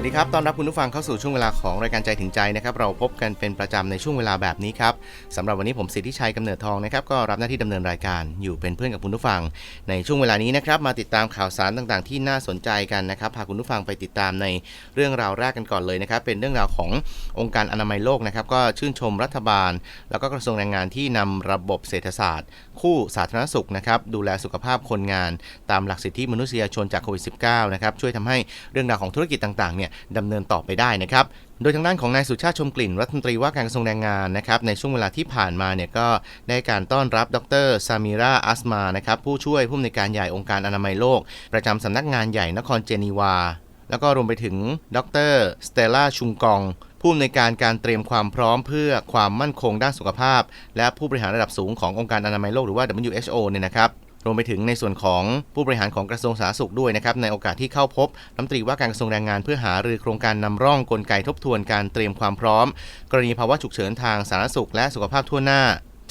วัสดีครับ ต้อนรับคุณผู้ฟังเข้าสู่ช่วงเวลาของรายการใจถึงใจนะครับ เราพบกันเป็นประจำในช่วงเวลาแบบนี้ครับสำหรับวันนี้ผมสิทธิชัยกำเนิดทองนะครับ ก็รับหน้าที่ดำเนินรายการอยู่เป็นเพื่อนกับคุณผู้ฟัง ในช่วงเวลานี้นะครับ มาติดตามข่าวสารต่างๆ ที่น่าสนใจกันนะครับ พาคุณผู้ฟังไปติดตามในเรื่องราวแรกกันก่อนเลยนะครับ เป็นเรื่องราวขององค์การอนามัยโลกนะครับ ก็ชื่นชมรัฐบาล แล้วก็กระทรวงแรงงานที่นำระบบเศรษฐศาสตร์ คู่สาธารณสุขนะครับดูแลสุขภาพคนงาน ตามหลักสิทธิมนุษยชนจากโควิด -19 นะครับช่วยทำให้เรื่องราวของธุรกิจต่างๆเนี่ยดำเนินต่อไปได้นะครับโดยทางด้านของนายสุชาติชมกลิ่นรัฐมนตรีว่าการกระทรวงแรงงานนะครับในช่วงเวลาที่ผ่านมาเนี่ยก็ได้การต้อนรับดรซามิราอัสมานะครับผู้ช่วยผู้อำนวยการใหญ่องค์การอนามัยโลก ประจำสำนักงานใหญ่นครเจนีวา แล้วก็รวมไปถึงดรสเตล่าชุงกอง ผู้อำนวยการการเตรียมความพร้อมเพื่อความมั่นคงด้านสุขภาพ และผู้บริหารระดับสูงขององค์การอนามัยโลกหรือว่า WHO เนี่ยนะครับรวมไปถึงในส่วนของผู้บริหารของกระทรวงสาธารณสุขด้วยนะครับในโอกาสที่เข้าพบรัฐมนตรีว่าการกระทรวงแรงงานเพื่อหารือโครงการนำร่องกลไกทบทวนการเตรียมความพร้อม กรณีภาวะฉุกเฉินทางสาธารณสุขและสุขภาพทั่วหน้า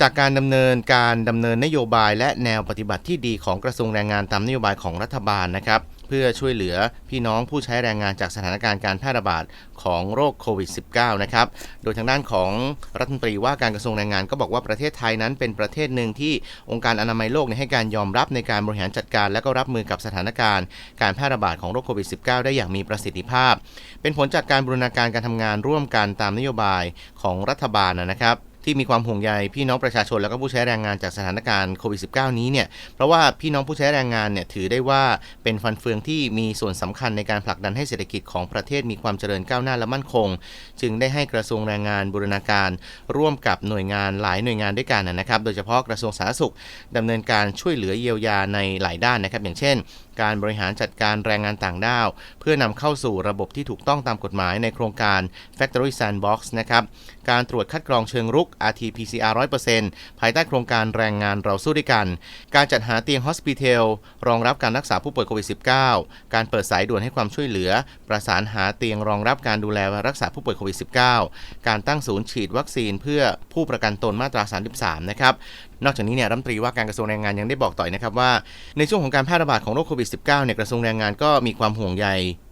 จากการดำเนินการดำเนินนโยบายและแนวปฏิบัติที่ดีของกระทรวงแรงงานตามนโยบายของรัฐบาลนะครับ เพื่อช่วยเหลือพี่น้องผู้ใช้แรงงานจากสถานการณ์การแพร่ระบาดของโรคโควิด -19 นะครับ โดยทางด้านของรัฐมนตรีว่าการกระทรวงแรงงานก็บอกว่าประเทศไทยนั้นเป็นประเทศหนึ่งที่องค์การอนามัยโลกให้การยอมรับในการบริหารจัดการ และก็รับมือกับสถานการณ์ การแพร่ระบาดของโรคโควิด -19 ได้อย่างมีประสิทธิภาพ เป็นผลจากการบูรณาการการทำงานร่วมกันตามนโยบายของรัฐบาลนะครับ ที่มีความห่วงใยพี่น้องประชาชนแล้วก็ผู้ใช้แรงงานจากสถานการณ์โควิด -19 นี้เนี่ยเพราะว่าพี่น้องผู้ใช้แรงงานเนี่ยถือได้ว่าเป็นฟันเฟืองที่มีส่วนสำคัญในการผลักดันให้เศรษฐกิจของประเทศมีความเจริญก้าวหน้าและมั่นคง จึงได้ให้กระทรวงแรงงานบูรณาการ ร่วมกับหน่วยงานหลายหน่วยงานด้วยกันนะครับ โดยเฉพาะกระทรวงสาธารณสุขดำเนินการช่วยเหลือเยียวยาในหลายด้านนะครับ อย่างเช่น การบริหารจัดการแรงงานต่างด้าว เพื่อนำเข้าสู่ระบบที่ถูกต้องตามกฎหมายในโครงการ Factory Sandbox นะครับ การตรวจคัดกรองเชิงรุก RT-PCR 100%ภายใต้โครงการแรงงานเราสู้ด้วยกัน การจัดหาเตียง Hospital รองรับการรักษาผู้ป่วยโควิด -19 การเปิดสายด่วนให้ความช่วยเหลือ ประสานหาเตียงรองรับการดูแลรักษาผู้ป่วยโควิด -19 การตั้งศูนย์ฉีดวัคซีนเพื่อผู้ประกันตนมาตรา 33 นะครับ นอกจากนี้เนี่ยรัฐมนตรีว่าการกระทรวงแรงงานยังได้บอกต่อยนะครับว่า ในช่วงของการแพร่ระบาดของโรคโควิด -19 เนี่ยกระทรวงแรงงานก็มีความห่วงใย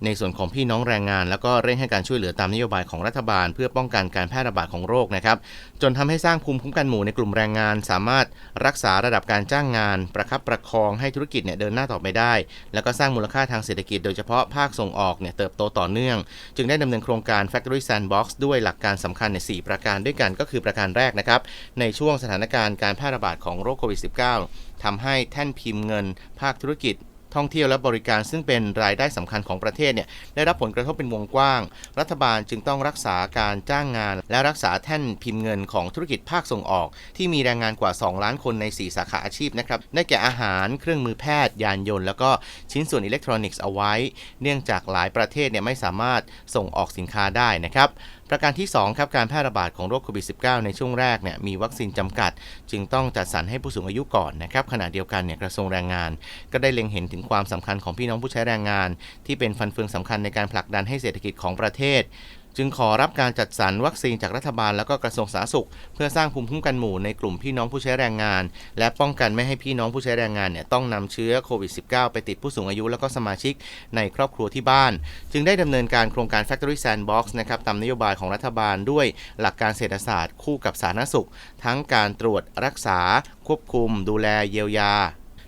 ในส่วนของพี่น้องแรงงาน แล้วก็เร่งให้การช่วยเหลือตามนโยบายของรัฐบาล เพื่อป้องกันการแพร่ระบาดของโรคนะครับจนทำให้สร้างภูมิคุ้มกันหมู่ในกลุ่มแรงงาน สามารถรักษาระดับการจ้างงาน ประคับประคองให้ธุรกิจเนี่ยเดินหน้าต่อไปได้ แล้วก็สร้างมูลค่าทางเศรษฐกิจโดยเฉพาะภาคส่งออกเนี่ยเติบโตต่อเนื่อง จึงได้ดำเนินโครงการ Factory Sandbox ด้วยหลักการสำคัญใน4ประการด้วยกันก็คือประการแรกนะครับในช่วงสถานการณ์การแพร่ระบาดของโรคโควิด -19 ทำให้แท่นพิมพ์เงิน ภาคธุรกิจ ท่องเที่ยวและบริการซึ่งเป็นรายได้สำคัญของประเทศเนี่ยได้รับผลกระทบเป็นวงกว้าง รัฐบาลจึงต้องรักษาการจ้างงาน และรักษาแท่นพิมพ์เงินของธุรกิจภาคส่งออก ที่มีแรงงานกว่า 2 ล้านคนใน 4 สาขาอาชีพนะครับได้แก่อาหารเครื่องมือแพทย์ ยานยนต์แล้วก็ชิ้นส่วนอิเล็กทรอนิกส์เอาไว้ เนื่องจากหลายประเทศเนี่ยไม่สามารถส่งออกสินค้าได้นะครับประการที่2ครับการแพร่ระบาดของโรคโควิด -19 ในช่วงแรกเนี่ยมีวัคซีนจำกัด จึงต้องจัดสรรให้ผู้สูงอายุก่อนนะครับขณะเดียวกันเนี่ยกระทรวงแรงงาน ก็ได้เล็งเห็นถึงความสำคัญของพี่น้องผู้ใช้แรงงาน ที่เป็นฟันเฟืองสำคัญในการผลักดันให้เศรษฐกิจของประเทศ จึงขอรับการจัดสรรวัคซีนจากรัฐบาลแล้วก็กระทรวงสาธารณสุข เพื่อสร้างภูมิคุ้มกันหมู่ในกลุ่มพี่น้องผู้ใช้แรงงาน และป้องกันไม่ให้พี่น้องผู้ใช้แรงงานเนี่ยต้องนำเชื้อโควิด -19 ไปติดผู้สูงอายุแล้วก็สมาชิกในครอบครัวที่บ้าน จึงได้ดำเนินการโครงการ Factory Sandbox นะครับตามนโยบายของรัฐบาลด้วยหลักการเศรษฐศาสตร์คู่กับสาธารณสุข ทั้งการตรวจรักษา ควบคุม ดูแลเยียวยา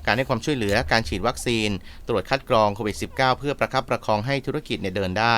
การให้ความช่วยเหลือการฉีดวัคซีน ตรวจคัดกรองโควิด -19 เพื่อประคับประคองให้ธุรกิจเนี่ยเดินได้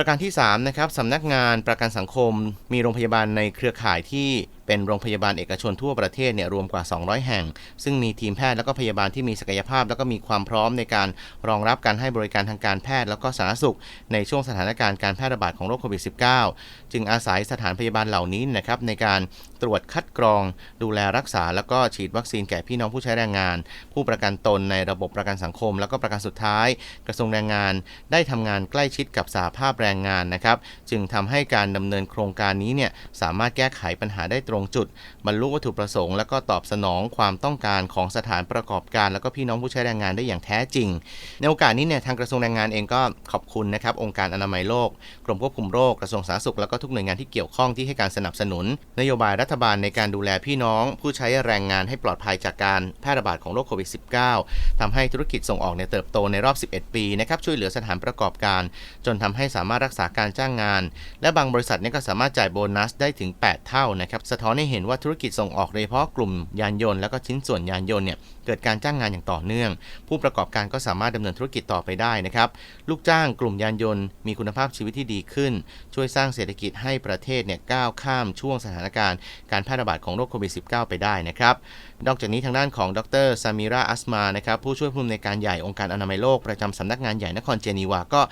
ประการที่3นะครับสำนักงานประกันสังคมมีโรงพยาบาลในเครือข่ายที่ เป็นโรงพยาบาลเอกชนทั่วประเทศเนี่ยรวมกว่า 200 แห่ง ซึ่งมีทีมแพทย์แล้วก็พยาบาลที่มีศักยภาพ แล้วก็มีความพร้อมในการรองรับการให้บริการทางการแพทย์ แล้วก็สาธารณสุข ในช่วงสถานการณ์การแพร่ระบาดของโรคโควิด -19 จึงอาศัยสถานพยาบาลเหล่านี้นะครับในการตรวจคัดกรอง ดูแลรักษา แล้วก็ฉีดวัคซีนแก่พี่น้องผู้ใช้แรงงาน ผู้ประกันตนในระบบประกันสังคม แล้วก็ประกันสุดท้าย กระทรวงแรงงาน ได้ทำงานใกล้ชิดกับสาภาพแรงงานนะครับ จึงทำให้การดำเนินโครงการนี้เนี่ยสามารถแก้ไขปัญหาได้ตรงรงจุด บรรลุวัตถุประสงค์ และก็ตอบสนองความต้องการของสถานประกอบการ แล้วก็พี่น้องผู้ใช้แรงงานได้อย่างแท้จริง ในโอกาสนี้เนี่ยทางกระทรวงแรงงานเองก็ขอบคุณนะครับองค์การอนามัยโลก กรมควบคุมโรคกระทรวงสาธารณสุขแล้วก็ทุกหน่วยงานที่เกี่ยวข้องที่ให้การสนับสนุน นโยบายรัฐบาลในการดูแลพี่น้อง ผู้ใช้แรงงานให้ปลอดภัยจากการแพร่ระบาดของโรคโควิด -19 ทำให้ธุรกิจส่งออกเนี่ยเติบโตในรอบ 11 ปีนะครับช่วยเหลือสถานประกอบการ จนทำให้สามารถรักษาการจ้างงาน และบางบริษัทเนี่ยก็สามารถจ่ายโบนัสได้ถึง 8 เท่านะครับสะท้อนให้เห็นว่าธุรกิจส่งออกโดยเฉพาะกลุ่มยานยนต์แล้วก็ชิ้นส่วนยานยนต์เนี่ย เกิดการจ้างงานอย่างต่อเนื่อง ผู้ประกอบการก็สามารถดำเนินธุรกิจต่อไปได้นะครับ ลูกจ้างกลุ่มยานยนต์มีคุณภาพชีวิตที่ดีขึ้น ช่วยสร้างเศรษฐกิจให้ประเทศเนี่ยก้าวข้ามช่วงสถานการณ์การแพร่ระบาดของโรคโควิด -19 ไปได้นะครับ นอกจากนี้ทางด้านของดรซามิราอัสมานะครับผู้ช่วยผู้อำนวยการใหญ่องค์การอนามัยโลกประจำสำนักงานใหญ่นครเจนีวาก็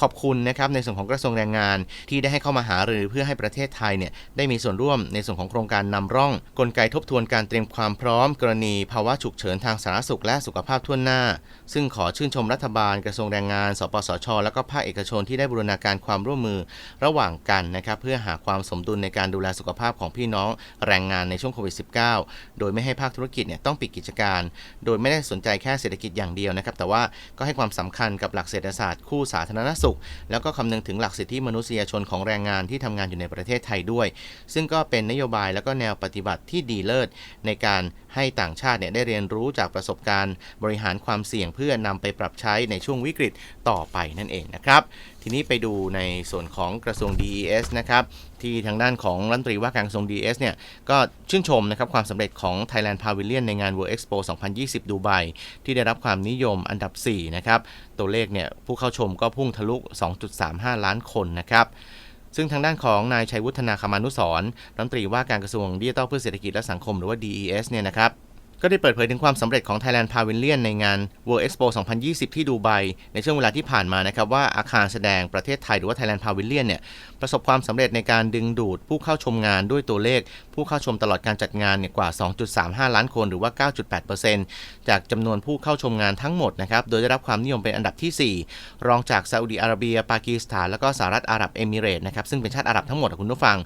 ขอบคุณนะครับในส่วนของกระทรวงแรงงาน ที่ได้ให้เข้ามาหารือเพื่อให้ประเทศไทยเนี่ยได้มีส่วนร่วมในส่วนของโครงการนำร่อง กลไกทบทวนการเตรียมความพร้อม กรณีภาวะฉุกเฉินทางสาธารณสุขและสุขภาพทั่วหน้า ซึ่งขอชื่นชมรัฐบาลกระทรวงแรงงาน สปสช และก็ภาคเอกชนที่ได้บูรณาการความร่วมมือระหว่างกันนะครับเพื่อหาความสมดุลในการดูแลสุขภาพของพี่น้องแรงงานในช่วงโควิด -19 โดยไม่ให้ภาคธุรกิจเนี่ยต้องปิดกิจการ โดยไม่ได้สนใจแค่เศรษฐกิจอย่างเดียวนะครับแต่ว่าก็ให้ความสำคัญกับหลักเศรษฐศาสตร์คู่สาธารณสุข แล้วก็คำนึงถึงหลักสิทธิมนุษยชนของแรงงานที่ทำงานอยู่ในประเทศไทยด้วย ซึ่งก็เป็นนโยบายแล้วก็แนวปฏิบัติที่ดีเลิศในการให้ต่างชาติเนี่ยได้เรียนรู้จากประสบการณ์บริหารความเสี่ยงเพื่อนำไปปรับใช้ในช่วงวิกฤตต่อไปนั่นเองนะครับ ทีนี้ไปดูในส่วนของกระทรวง DES นะครับที่ทางด้านของรัฐมนตรีว่าการกระทรวง DES เนี่ยก็ชื่นชมนะครับความสำเร็จของ Thailand Pavilion ในงาน World Expo 2020 ดูไบที่ได้รับความนิยมอันดับ 4 นะครับ ตัวเลขเนี่ยผู้เข้าชมก็พุ่งทะลุ 2.35 ล้านคนนะครับซึ่งทางด้านของนายชัยวุฒนาคมานุสรรัฐมนตรีว่าการกระทรวงดิจิทัลเพื่อเศรษฐกิจและสังคมหรือว่า DES เนี่ยนะครับ ก็ได้เปิดเผยถึงความสำเร็จของ Thailand Pavilion ในงาน World Expo 2020 ที่ดูไบในช่วงเวลาที่ผ่านมานะครับว่าอาคารแสดงประเทศไทยหรือว่า Thailand Pavilion เนี่ยประสบความสำเร็จในการดึงดูดผู้เข้าชมงานด้วยตัวเลข ผู้เข้าชมตลอดการจัดงานเนี่ยกว่า 2.35 ล้านคนหรือว่า 9.8%จากจำนวนผู้เข้าชมงานทั้งหมดนะครับโดยได้รับความนิยมเป็นอันดับที่ 4 รองจากซาอุดีอาระเบีย ปากีสถาน แล้วก็สหรัฐอาหรับเอมิเรต์นะครับซึ่งเป็นชาติอาหรับทั้งหมดอะคุณผู้ฟัง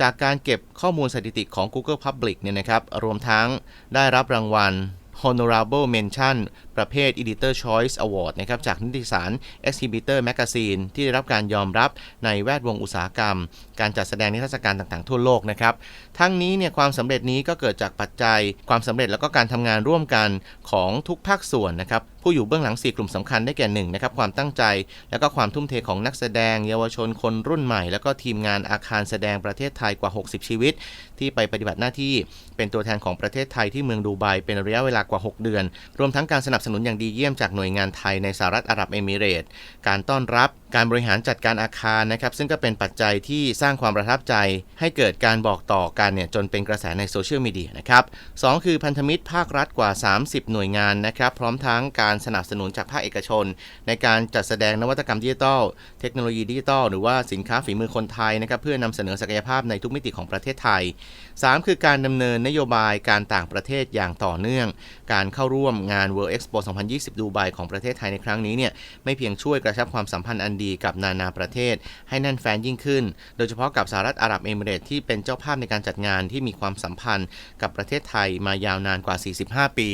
จากการเก็บข้อมูลสถิติของ Google Public เนี่ยนะครับรวมทั้งได้รับรางวัล Honorable Mention ประเภท Editor Choice Award นะครับจากนิตยสาร Exhibitor Magazine ที่ได้รับการยอมรับในแวดวงอุตสาหกรรม การจัดแสดงนิทรรศการต่างๆ ทั่วโลกนะครับ ทั้งนี้เนี่ยความสำเร็จนี้ก็เกิดจากปัจจัย ความสำเร็จแล้วก็การทำงานร่วมกันของทุกภาคส่วนนะครับผู้อยู่เบื้องหลัง 4 กลุ่มสำคัญได้แก่1นะครับความตั้งใจ และก็ความทุ่มเทของนักแสดง เยาวชนคนรุ่นใหม่ แล้วก็ทีมงานอาคารแสดงประเทศไทยกว่า 60 ชีวิต ที่ไปปฏิบัติหน้าที่เป็นตัวแทนของประเทศไทยที่เมืองดูไบเป็นระยะเวลากว่า 6 เดือน รวมทั้งการสนับสนุนอย่างดีเยี่ยมจากหน่วยงานไทยในสหรัฐอาหรับเอมิเรตส์การต้อนรับการบริหารจัดการอาคารนะครับ ซึ่งก็เป็นปัจจัยที่สร้างความประทับใจ ให้เกิดการบอกต่อกันเนี่ยจนเป็นกระแสในโซเชียลมีเดียนะครับสองคือพันธมิตรภาครัฐกว่า 30 หน่วยงานนะครับ พร้อมทั้งการสนับสนุนจากภาคเอกชน ในการจัดแสดงนวัตกรรมดิจิทัลเทคโนโลยีดิจิทัลหรือว่าสินค้าฝีมือคนไทยนะครับเพื่อนำเสนอศักยภาพในทุกมิติของประเทศไทย 3 คือการดำเนินนโยบายการต่างประเทศอย่างต่อเนื่อง การเข้าร่วมงาน World Expo 2020 ดูไบของประเทศไทยในครั้งนี้เนี่ยไม่เพียงช่วยกระชับความสัมพันธ์อันดีกับนานาประเทศ ให้แน่นแฟนยิ่งขึ้น โดยเฉพาะกับสหรัฐอาหรับเอมิเรตส์ที่เป็นเจ้าภาพในการจัดงานที่มีความสัมพันธ์กับประเทศไทยมายาวนานกว่า 45 ปี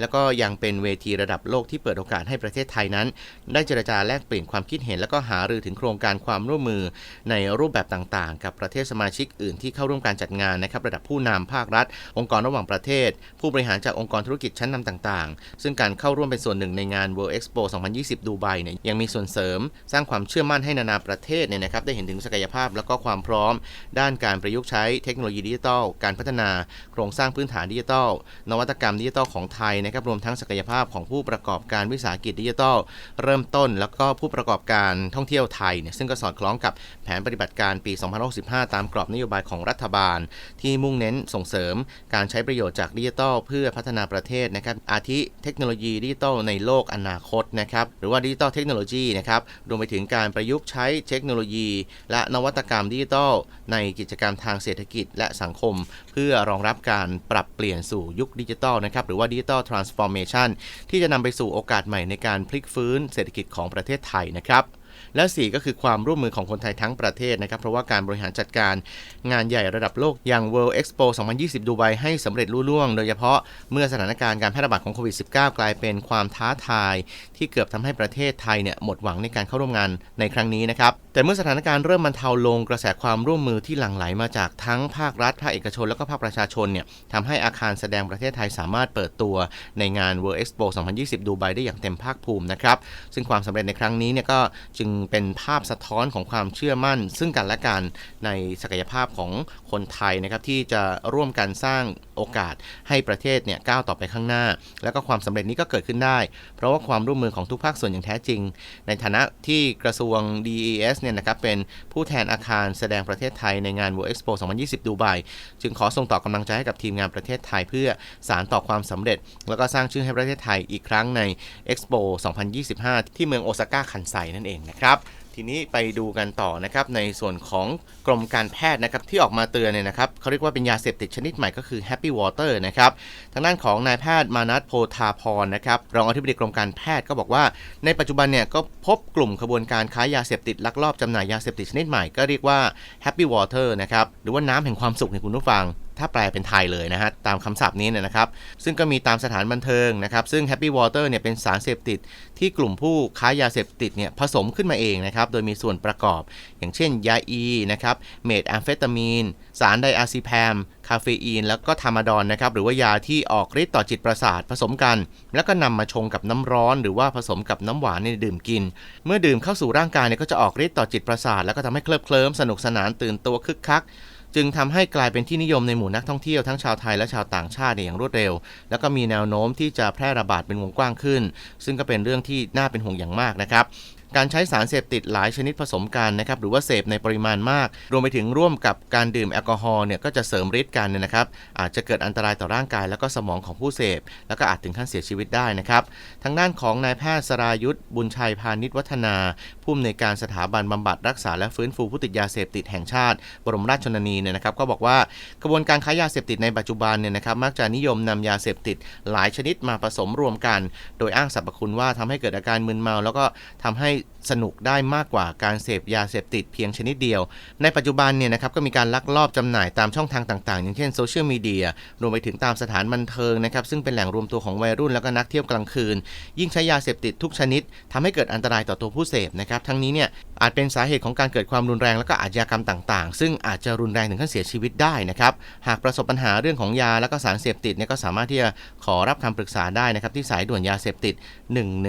แล้วก็ยังเป็นเวทีระดับโลกที่เปิดโอกาสให้ประเทศไทยนั้น ได้เจรจาแลกเปลี่ยนความคิดเห็น และก็หารือถึงโครงการความร่วมมือในรูปแบบต่างๆ กับประเทศสมาชิกอื่นที่เข้าร่วมการจัดงานนะครับระดับผู้นำภาครัฐ องค์กรระหว่างประเทศ ผู้บริหารจากองค์กรธุรกิจชั้นนำต่าง ๆ ซึ่งการเข้าร่วมเป็นส่วนหนึ่งในงาน World Expo 2020 ดูไบเนี่ยยังมีส่วนเสริม สร้างความเชื่อมั่นให้นานาประเทศเนี่ยนะครับได้เห็นถึงศักยภาพ และก็ความพร้อม ด้านการประยุกต์ใช้เทคโนโลยีดิจิทัล การพัฒนาโครงสร้างพื้นฐานดิจิทัล นวัตกรรมดิจิทัลของไทยนะครับรวมทั้งศักยภาพของผู้ประกอบการวิสาหกิจดิจิทัล เริ่มต้น แล้วก็ผู้ประกอบการท่องเที่ยวไทยเนี่ยซึ่งก็สอดคล้องกับแผนปฏิบัติการปี 2065 ตามกรอบนโยบายของรัฐบาล ที่มุ่งเน้นส่งเสริมการใช้ประโยชน์จากดิจิทัล เพื่อพัฒนาประเทศนะครับอาทิเทคโนโลยีดิจิทัลในโลกอนาคตนะครับหรือว่าดิจิทัลเทคโนโลยีนะครับรวมไปถึงการประยุกต์ใช้เทคโนโลยี และนวัตกรรมดิจิทัลในกิจกรรมทางเศรษฐกิจและสังคม เพื่อรองรับการปรับเปลี่ยนสู่ยุคดิจิทัลนะครับหรือว่าดิจิทัลทรานส์ฟอร์เมชันที่จะนำไปสู่โอกาสใหม่ในการพลิกฟื้นเศรษฐกิจของประเทศไทยนะครับ และ 4 ก็คือความร่วมมือของคนไทยทั้งประเทศนะครับ เพราะว่าการบริหารจัดการงานใหญ่ระดับโลกอย่าง World Expo 2020 ดูไบให้สำเร็จรุ่ล่วง โดยเฉพาะเมื่อสถานการณ์การแพร่ระบาดของโควิด -19 กลายเป็นความท้าทาย ที่เกือบทำให้ประเทศไทยเนี่ยหมดหวังในการเข้าร่วมงานในครั้งนี้นะครับแต่เมื่อสถานการณ์เริ่มบรรเทาลงกระแสความร่วมมือที่หลั่งไหลมาจากทั้งภาครัฐภาคเอกชน แล้วก็ภาคประชาชนเนี่ยทำให้อาคารแสดงประเทศไทยสามารถเปิดตัวในงาน World Expo 2020 ดูไบได้อย่างเต็มภาคภูมินะครับซึ่งความสำเร็จในครั้งนี้เนี่ยก็จึงเป็นภาพสะท้อนของความเชื่อมั่น ซึ่งกันและกันในศักยภาพของคนไทยนะครับที่จะร่วมกันสร้างโอกาสให้ประเทศเนี่ยก้าวต่อไปข้างหน้า แล้วก็ความสำเร็จนี้ก็เกิดขึ้นได้ เพราะว่าความร่วมมือของทุกภาคส่วนอย่างแท้จริง ในฐานะที่กระทรวง DES เนี่ยนะครับเป็นผู้แทนอาคารแสดงประเทศไทยในงาน World Expo 2020 ดูไบจึงขอส่งต่อกำลังใจให้กับทีมงานประเทศไทย เพื่อสารต่อความสำเร็จ แล้วก็สร้างชื่อให้ประเทศไทยอีกครั้งใน Expo 2025 ที่เมืองโอซาก้าคันไซนั่นเองนะครับทีนี้ไปดูกันต่อนะครับในส่วนของกรมการแพทย์นะครับที่ออกมาเตือนเนี่ยนะครับเขาเรียกว่าเป็นยาเสพติดชนิดใหม่ก็คือ Happy Water นะครับทางด้านของนายแพทย์มานัทโพธาพรนะครับรองอธิบดีกรมการแพทย์ก็บอกว่า ในปัจจุบันเนี่ยก็พบกลุ่มขบวนการค้ายาเสพติดลักลอบจำหน่ายยาเสพติดชนิดใหม่ก็เรียกว่า Happy Water นะครับหรือว่าน้ำแห่งความสุขในคุณผู้ฟัง ถ้าแปลเป็นไทยเลยนะฮะ ตามคำศัพท์นี้เนี่ยนะครับ ซึ่งก็มีตามสถานบันเทิงนะครับ ซึ่ง Happy Water เนี่ยเป็นสารเสพติด ที่กลุ่มผู้ค้ายาเสพติดเนี่ยผสมขึ้นมาเองนะครับ โดยมีส่วนประกอบ อย่างเช่น ยาอีนะครับ เมทแอมเฟตามีน สารไดอะซิแพม คาเฟอีน แล้วก็ทามาดอนนะครับ หรือว่ายาที่ออกฤทธิ์ต่อจิตประสาทผสมกัน แล้วก็นำมาชงกับน้ำร้อน หรือว่าผสมกับน้ำหวานในดื่มกิน เมื่อดื่มเข้าสู่ร่างกายเนี่ยก็จะออกฤทธิ์ต่อจิตประสาท แล้วก็ทำให้เคลิบเคลิ้มสนุกสนานตื่นตัวคึกคัก จึงทำให้กลายเป็นที่นิยมในหมู่นักท่องเที่ยวทั้งชาวไทยและชาวต่างชาติอย่างรวดเร็ว แล้วก็มีแนวโน้มที่จะแพร่ระบาดเป็นวงกว้างขึ้น ซึ่งก็เป็นเรื่องที่น่าเป็นห่วงอย่างมากนะครับ การใช้สารเสพติดหลายชนิดผสมกันนะครับหรือว่าเสพในปริมาณมาก รวมไปถึงร่วมกับการดื่มแอลกอฮอล์เนี่ยก็จะเสริมฤทธิ์กันเนี่ยนะครับ อาจจะเกิดอันตรายต่อร่างกาย แล้วก็สมองของผู้เสพ แล้วก็อาจถึงขั้นเสียชีวิตได้นะครับทางด้านของนายแพทย์สรายุทธบุญชัยพาณิชวัฒนาผู้อำนวยการสถาบันบำบัดรักษาและฟื้นฟูผู้ติดยาเสพติดแห่งชาติ บรมราชชนนีเนี่ยนะครับก็บอกว่ากระบวนการค้ายาเสพติดในปัจจุบันเนี่ยนะครับมักจะนิยมนำยาเสพติดหลายชนิดมาผสมรวมกัน โดยอ้างสรรพคุณว่าทำให้เกิดอาการมึนเมา แล้วก็ทำให้ night. สนุกได้มากกว่าการเสพยาเสพติดเพียงชนิดเดียว ในปัจจุบันเนี่ยนะครับก็มีการลักลอบจำหน่ายตามช่องทางต่างๆ อย่างเช่นโซเชียลมีเดียรวมไปถึงตามสถานบันเทิงนะครับซึ่งเป็นแหล่งรวมตัวของวัยรุ่นแล้วก็นักเที่ยวกลางคืน ยิ่งใช้ยาเสพติดทุกชนิดทำให้เกิดอันตรายต่อตัวผู้เสพนะครับทั้งนี้เนี่ยอาจเป็นสาเหตุของการเกิดความรุนแรงแล้วก็อาชญากรรมต่าง ๆ ซึ่งอาจจะรุนแรงถึงขั้นเสียชีวิตได้นะครับหากประสบปัญหาเรื่องของยาแล้วก็สารเสพติดเนี่ยก็สามารถที่จะขอรับคำปรึกษาได้นะครับที่สายด่วนยาเสพติด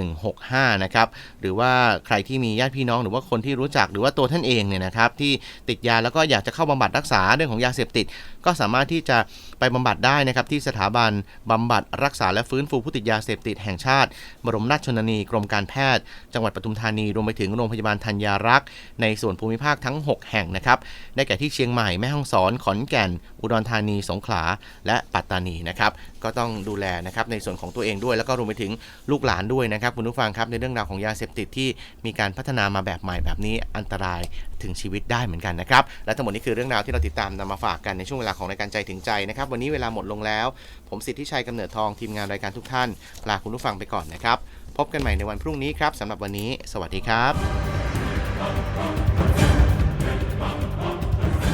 1165นะครับหรือว่าใครที่มีญาติพี่น้องหรือว่าคนที่รู้จักหรือว่าตัวท่านเองเนี่ยนะครับที่ติดยาแล้วก็อยากจะเข้าบำบัดรักษาเรื่องของยาเสพติด ก็สามารถที่จะ ไปบำบัดได้นะครับที่สถาบันบำบัดรักษาและฟื้นฟูผู้ติดยาเสพติดแห่งชาติ บรมราชชนนีกรมการแพทย์ จังหวัดปทุมธานีรวมไปถึงโรงพยาบาลธัญญารักษ์ในส่วนภูมิภาคทั้ง 6 แห่งนะครับได้แก่ที่เชียงใหม่แม่ฮ่องสอนขอนแก่น อุดรธานีสงขลาและปัตตานีนะครับก็ต้องดูแลนะครับในส่วนของตัวเองด้วย แล้วก็รวมไปถึงลูกหลานด้วยนะครับคุณผู้ฟังครับในเรื่องราวของยาเสพติดที่มีการพัฒนามาแบบใหม่แบบนี้อันตราย ถึงชีวิตได้เหมือนกันนะครับ และทั้งหมดนี้คือเรื่องราวที่เราติดตามนำมาฝากกันในช่วงเวลาของรายการใจถึงใจนะครับ วันนี้เวลาหมดลงแล้ว ผมสิทธิชัยกำเนิดทองทีมงานรายการทุกท่านลาคุณผู้ฟังไปก่อนนะครับ พบกันใหม่ในวันพรุ่งนี้ครับสำหรับวันนี้ สวัสดีครับ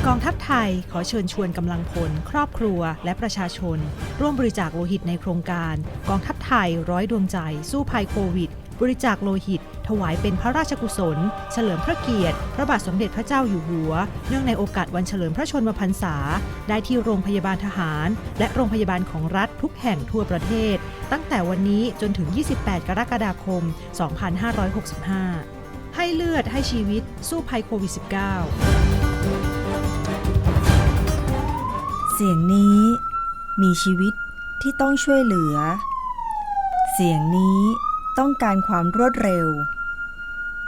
กองทัพไทยขอเชิญชวนกำลังพล ครอบครัว และประชาชน ร่วมบริจาคโลหิตในโครงการ กองทัพไทยร้อยดวงใจ สู้ภัยโควิด บริจาคโลหิต ถวายเป็นพระราชกุศล เฉลิมพระเกียรติ พระบาทสมเด็จพระเจ้าอยู่หัว เนื่องในโอกาสวันเฉลิมพระชนมพรรษา ได้ที่โรงพยาบาลทหาร และโรงพยาบาลของรัฐทุกแห่งทั่วประเทศ ตั้งแต่วันนี้จนถึง 28 กรกฎาคม 2565 ให้เลือดให้ชีวิตสู้ภัยโควิด -19 เสียงนี้มีชีวิตที่ต้องช่วยเหลือ เสียงนี้ต้องการความรวดเร็ว